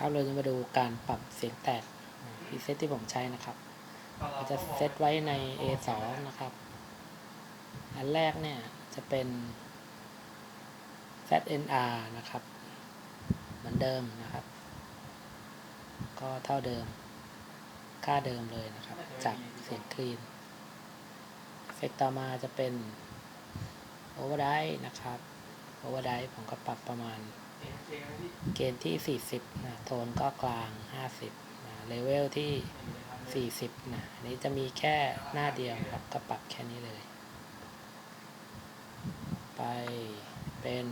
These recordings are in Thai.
ครับเราจะมาดูการปรับเสียงแตกพรีเซตที่ผมใช้นะครับเราจะเซตไว้ใน A2 นะครับ อันแรกเนี่ยจะเป็น ZNR นะครับ เหมือนเดิมนะครับ ก็เท่าเดิม ค่าเดิมเลยนะครับ จากเสียงคลีนเอฟเฟกต่อมาจะเป็น Overdrive นะครับ Overdrive ผมก็ปรับประมาณ เกณฑ์ที่ 40นะโทนก็กลาง 50นะเลเวลที่ 40นะอันนี้จะมีแค่หน้าเดียวครับก็ปรับแค่นี้เลย ไปเป็น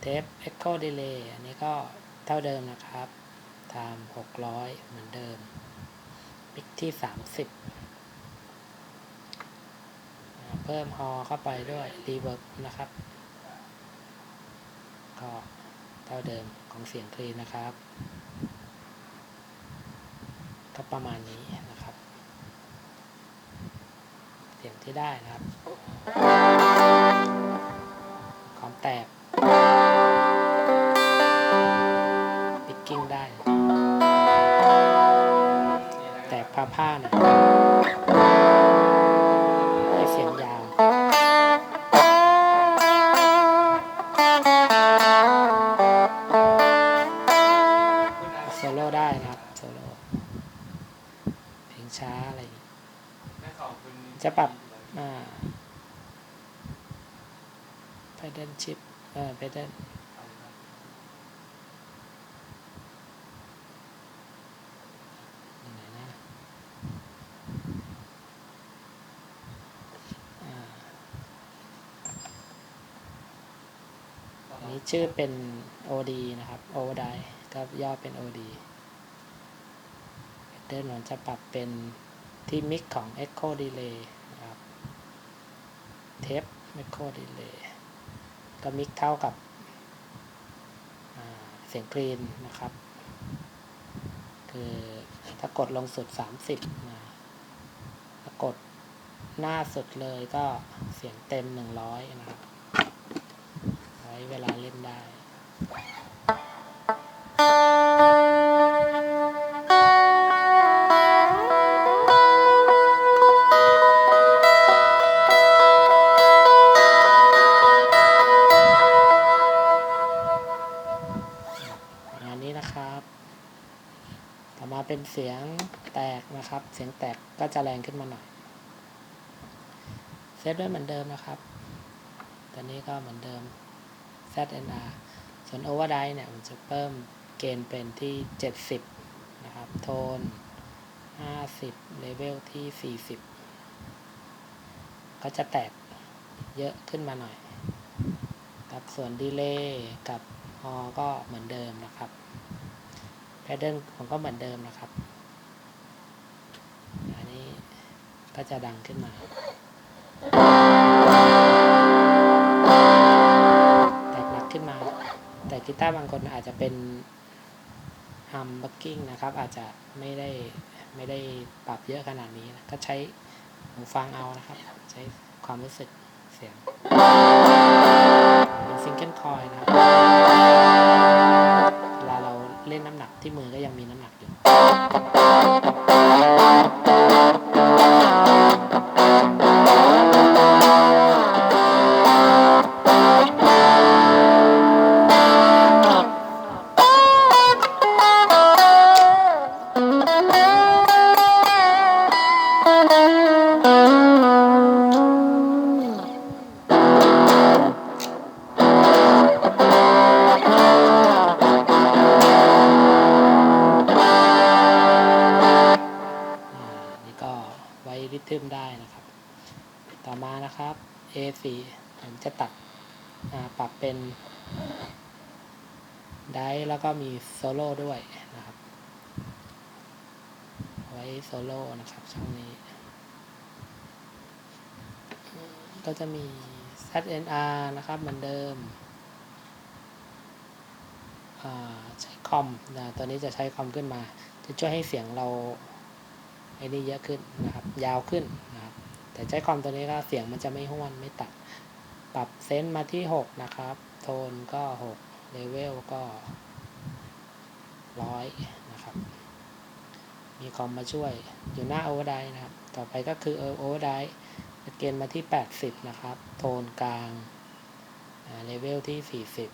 เทป Echo Delay อันนี้ก็เท่าเดิมนะครับไทม์600 เหมือนเดิมมิกที่ 30 เพิ่มฮอเข้าไปด้วย Reverb นะครับ ก็เท่าเดิมของเสียงคลีนนะครับก็ประมาณนี้นะครับ เสียงที่ได้นะครับความแตกปิกกิ้งได้ แตกผ้าผ้าน่ย pedal shift เออ pedal อยู่ไหนนะอ่าอันนี้ชื่อเป็น OD นะครับ Overdrive ก็ย่อเป็น OD เดินมันจะปรับเป็นที่มิกของ Echo Delay นะครับ เทป Echo Delay ก็มิกเท่ากับเสียงคลีนนะครับ คือถ้ากดลงสุด 30นะถ้ากดหน้าสุดเลยก็เสียงเต็ม 100 นะครับ ไว้เวลาเล่นได้ นะครับ เสียงแตกก็จะแรงขึ้นมาหน่อย เซตไว้เหมือนเดิมนะครับตอนนี้ก็เหมือนเดิม ZNR ส่วน Overdrive เนี่ยมันจะเพิ่มเกณฑ์เป็นที่ 70 นะครับ โทน 50 เลเวลที่ 40 ก็จะแตกเยอะขึ้นมาหน่อยกับส่วนดีเลย์กับฮอก็เหมือนเดิมนะครับแพดเดิลผมก็เหมือนเดิมนะครับ อันนี้ ก็จะดังขึ้นมา แตกหนักขึ้นมา แต่กีตาร์บางคนอาจจะเป็นฮัมบักกิ้งนะครับ อาจจะไม่ได้ไม่ได้ปรับเยอะขนาดนี้นะก็ใช้หูฟังเอานะครับ ใช้ความรู้สึกเสียงเป็นซิงเกิลคอยนะครับเวลาเราเล่นน้ำหนักที่มือก็ยังมีน้ำหนักอยู่ นะครับ A4 ผมจะตัดปรับเป็นไดฟ์แล้วก็มีโซโล่ด้วยนะครับ ไว้โซโล่นะครับช่องนี้ ก็จะมี ZNR นะครับเหมือนเดิมใช้คอมนะตัวนี้จะใช้คอมขึ้นมา จะช่วยให้เสียงเราไอ้นี่เยอะขึ้นนะครับ ยาวขึ้น แต่ใช้คอมตัวนี้ก็เสียงมันจะไม่ห้วนไม่ตัด ปรับเซนต์มาที่ 6 นะครับ โทนก็ 6 เลเวลก็ร้อยนะครับ มีคอมมาช่วยอยู่หน้าโอเวอร์ไดนะครับ ต่อไปก็คือโอเวอร์ไดเกณฑ์มาที่ 80 นะครับ โทนกลางเลเวลที่ 40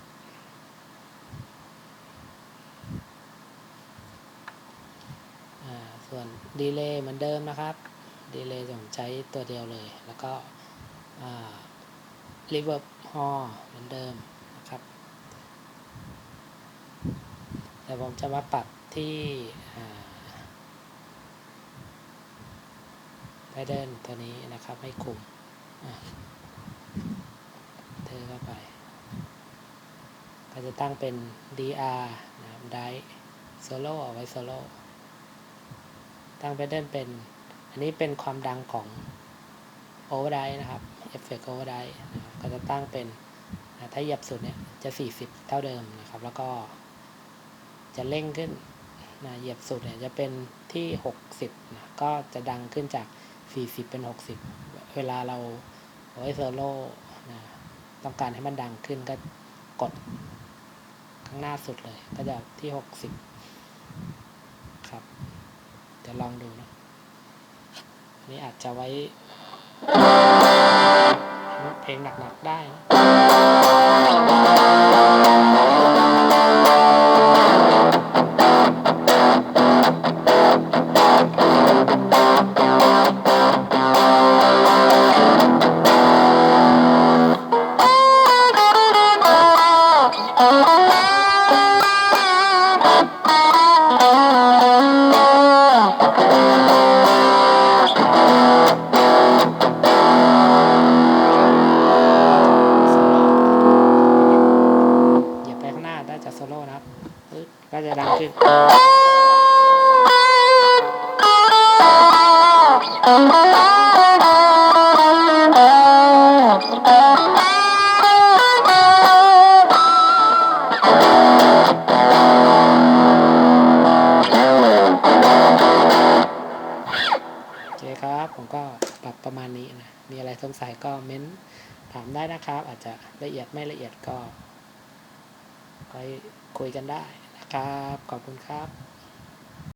อ่าส่วนดีเลย์เหมือนเดิมนะครับ ดีเลย์ผมใช้ตัวเดียวเลย แล้วก็รีเวิร์บฮอเหมือนเดิมนะครับแต่ผมจะมาปรับที่ไพเดิลตัวนี้นะครับให้คุมเธอเข้าไป ก็จะตั้งเป็น DR นะครับได้โซโล่เอาไว้โซโล่ตั้งไพเดิลเป็น อันนี้เป็นความดังของ Overdrive นะครับ Effect Overdrive นะครับก็จะตั้งเป็นนะถ้าเหยียบสุดเนี่ยจะ 40 เท่าเดิมนะครับ แล้วก็จะเร่งขึ้นนะเหยียบสุดเนี่ยจะเป็นที่ 60นะก็จะดังขึ้นจาก 40 เป็น 60 เวลาเราเอาไว้โซโล่นะต้องการให้มันดังขึ้นก็กดข้างหน้าสุดเลย ก็จะที่ 60 ครับเดี๋ยวลองดูนะ นี่อาจจะไว้เพลงหนักๆได้ คครับผมก็ปรับประมาณนี้นะ มีอะไรสงสัยก็เม้นถามได้นะครับ อาจจะละเอียดไม่ละเอียดก็ค่อยคุยกันได้นะครับ ขอบคุณครับ